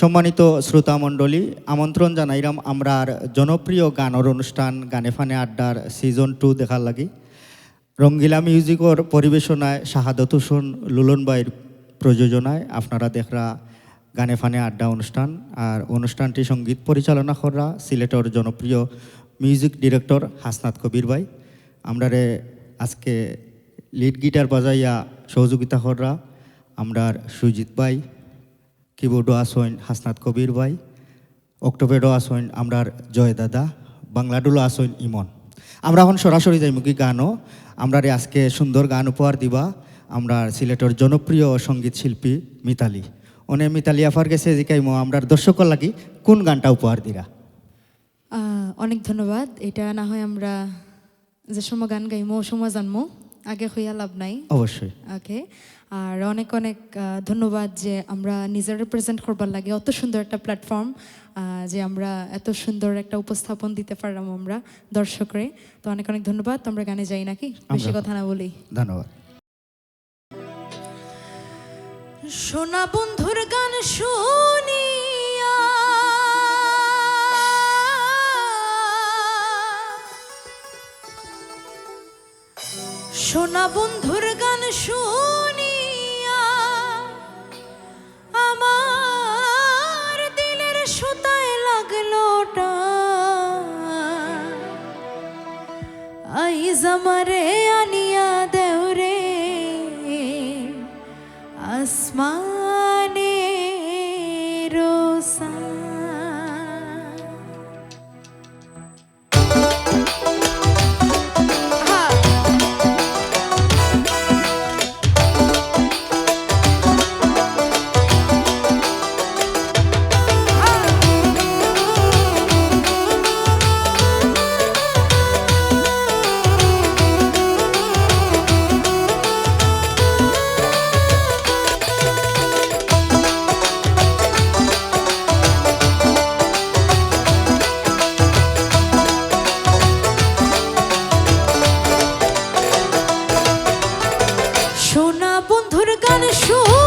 সম্মানিত শ্রোতা মণ্ডলী, আমন্ত্রণ জানাইলাম আর জনপ্রিয় গানর অনুষ্ঠান গানে ফানে আড্ডার সিজন টু দেখার লাগি। রঙ্গিলা মিউজিকর পরিবেশনায়, শাহাদত হোসেন লুলন প্রযোজনায় আপনারা দেখরা গানে ফানে আড্ডা অনুষ্ঠান। আর অনুষ্ঠানটি সংগীত পরিচালনা করা সিলেটর জনপ্রিয় মিউজিক ডিরেক্টর হাসনাত কবির ভাই। আমরারে আজকে লিড গিটার বাজাইয়া সহযোগিতা করা আমরার সুজিত ভাই। কিবোর্ডও আসইন হাসনাত কবির ভাই, অক্টোবরও আসইন আমরার জয় দাদা বাংলাডুলো আসইন ইমন। আমরা এখন সরাসরি যাইমুখী গানও? আমরা আজকে সুন্দর গান উপহার দিবা আমরা সিলেটের জনপ্রিয় সংগীত শিল্পী মিতালি। অনে মিতালি আফার গেছে জিকাইমো, আমরার দর্শকর লাগি কোন গানটা উপহার দিরা? অনেক ধন্যবাদ। এটা না হয় আমরা যে সময় গান গাইমো, সময় জানমো। আগে হইয়া লাভ নাই। অবশ্যই। ওকে আর অনেক অনেক ধন্যবাদ যে আমরা নিজের রিপ্রেজেন্ট করবার লাগে অত সুন্দর একটা প্ল্যাটফর্ম যে আমরা এত সুন্দর একটা উপস্থাপন দিতে পারলাম আমরা দর্শকরে। তো অনেক অনেক ধন্যবাদ। আমরা গানে যাই নাকি? বেশি কথা না বলি। ধন্যবাদ। সোনা বন্ধুর গান শুনিয়া সোনা বন্ধুর গান শুনিয়া আমার দিলের সুতায় লাগল টান। আইজ আমারে আনিয়া দেওরে আসমানে রোসা বন্ধুর গান শুনিয়া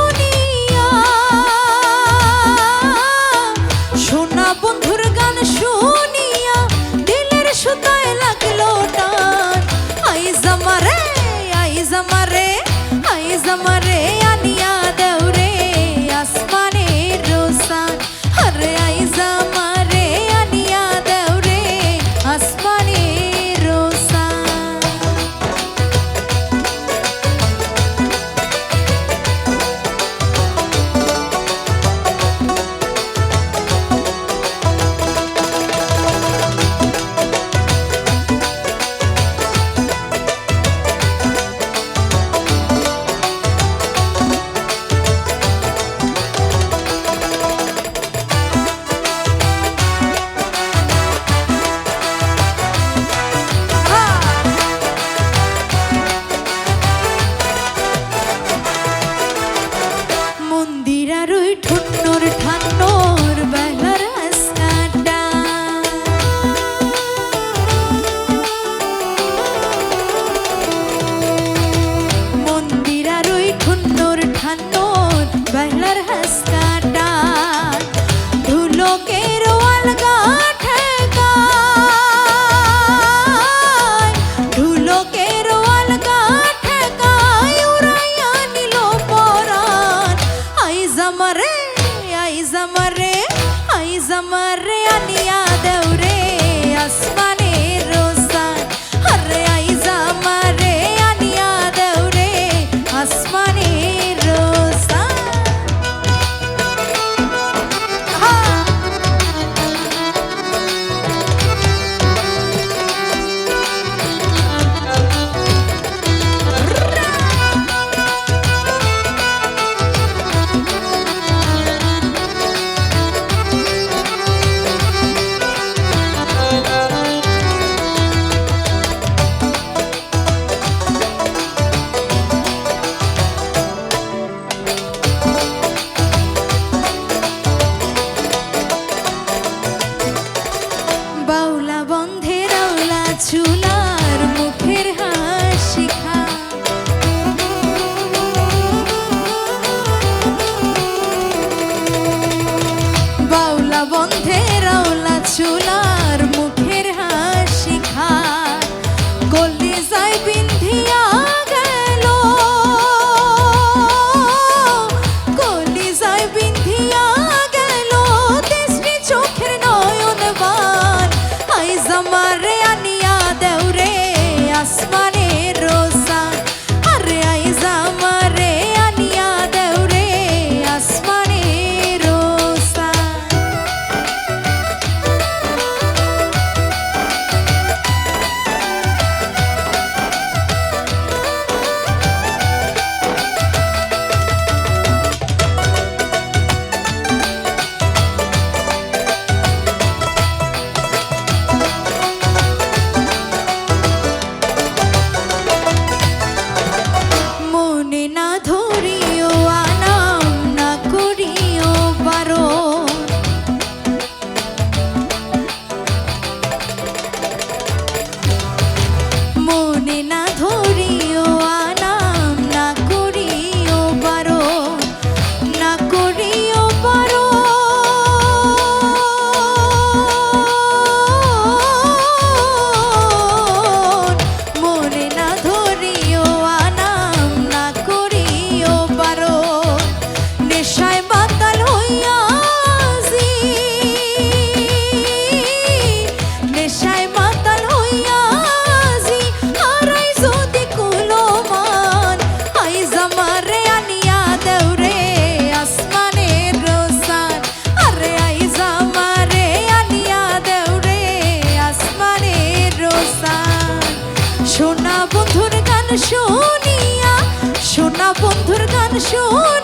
雄。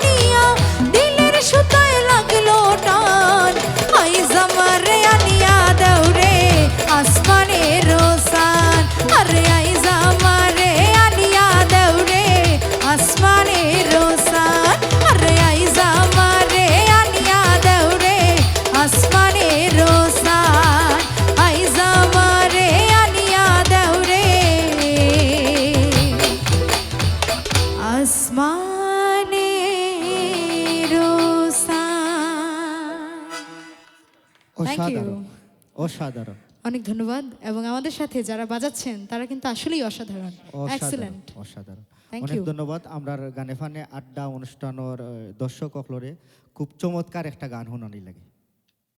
অসাধারণ অনেক ধন্যবাদ। এবং আমাদের সাথে যারা বাজাচ্ছেন তারা কিন্তু আসলেই অসাধারণ। অসাধারণ এক্সেলেন্ট অসাধারণ। অনেক ধন্যবাদ। আমরা গানে ফানে আড্ডা অনুষ্ঠানের দর্শক সকলরে খুব চমৎকার একটা গান শুনানি লাগে।